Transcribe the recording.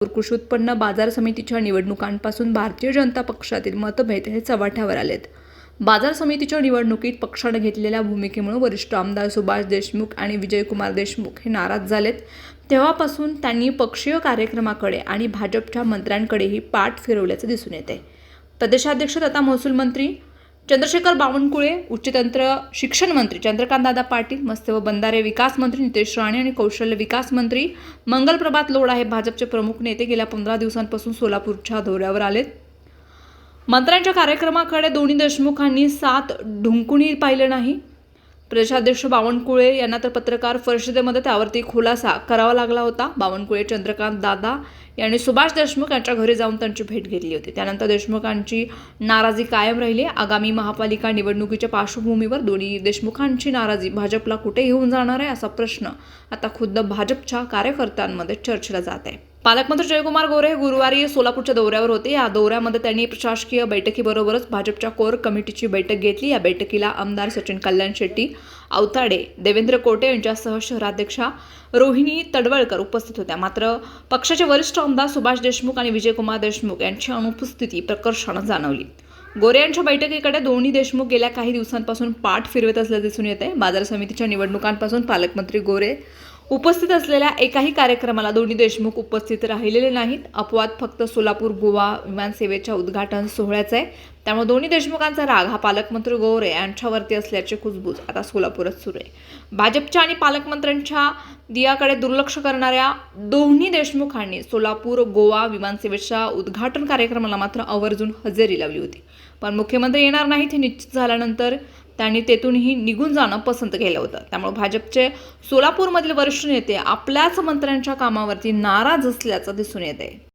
कृषी उत्पन्न बाजार समितीच्या निवडणुकांपासून भारतीय जनता पक्षातील मतभेद हे चव्हाट्यावर आलेत. बाजार समितीच्या निवडणुकीत पक्षानं घेतलेल्या भूमिकेमुळे वरिष्ठ आमदार सुभाष देशमुख आणि विजयकुमार देशमुख हे नाराज झालेत. तेव्हापासून त्यांनी पक्षीय कार्यक्रमाकडे आणि भाजपच्या मंत्र्यांकडेही पाठ फिरवल्याचं दिसून येते प्रदेशाध्यक्ष तथा महसूल मंत्री चंद्रशेखर बावनकुळे उच्चतंत्र शिक्षण मंत्री चंद्रकांतदादा पाटील मत्स्य व बंधारे विकास मंत्री नितेश राणे आणि कौशल्य विकास मंत्री मंगलप्रभात लोढा हे भाजपचे प्रमुख नेते गेल्या पंधरा दिवसांपासून सोलापूरच्या दौऱ्यावर आलेत. मंत्र्यांच्या कार्यक्रमाकडे दोन्ही देशमुखांनी सात ढुंकुणी पाहिलं नाही. प्रदेशाध्यक्ष बावनकुळे यांना तर पत्रकार परिषदेमध्ये त्यावरती खुलासा करावा लागला होता. बावनकुळे चंद्रकांत दादा यांनी सुभाष देशमुख यांच्या घरी जाऊन त्यांची भेट घेतली होती. त्यानंतर देशमुखांची नाराजी कायम राहिली. आगामी महापालिका निवडणुकीच्या पार्श्वभूमीवर दोन्ही देशमुखांची नाराजी भाजपला कुठे घेऊन जाणार आहे असा प्रश्न आता खुद्द भाजपच्या कार्यकर्त्यांमध्ये चर्चेला जात आहे. पालकमंत्री जयकुमार गोरे गुरुवारी सोलापूरच्या दौऱ्यावर होते. या दौऱ्यामध्ये त्यांनी प्रशासकीय बैठकीबरोबरच भाजपच्या कोर कमिटीची बैठक घेतली. या बैठकीला आमदार सचिन कल्याण शेट्टी आवताडे देवेंद्र कोटे यांच्यासह शहराध्यक्षा रोहिणी तडवळकर उपस्थित होत्या. मात्र पक्षाचे वरिष्ठ आमदार सुभाष देशमुख आणि विजयकुमार देशमुख यांची अनुपस्थिती प्रकर्षानं जाणवली. गोरे यांच्या बैठकीकडे दोन्ही देशमुख गेल्या काही दिवसांपासून पाठ फिरवत असल्याचे दिसून येत आहे बाजार समितीच्या निवडणुकांपासून पालकमंत्री गोरे उपस्थित असलेल्या एकाही कार्यक्रमाला दोन्ही देशमुख उपस्थित राहिलेले नाहीत. अपवाद फक्त सोलापूर गोवा विमानसेवेच्या उद्घाटन सोहळ्याचा आहे. त्यामुळे दोन्ही देशमुखांचा राग हा पालकमंत्री गोवरे यांच्यावरती असल्याचे कुजबूज आता सोलापूरात सुरू आहे. भाजपच्या आणि पालकमंत्र्यांच्या दियाकडे दुर्लक्ष करणाऱ्या दोन्ही देशमुखांनी सोलापूर गोवा विमानसेवेच्या उद्घाटन कार्यक्रमाला मात्र आवर्जून हजेरी लावली होती. पण मुख्यमंत्री येणार नाहीत हे निश्चित झाल्यानंतर त्यांनी तेथूनही निघून जाणं पसंत केलं होतं. त्यामुळे भाजपचे सोलापूरमधील वरिष्ठ नेते आपल्याच मंत्र्यांच्या कामावरती नाराज असल्याचं दिसून येत आहे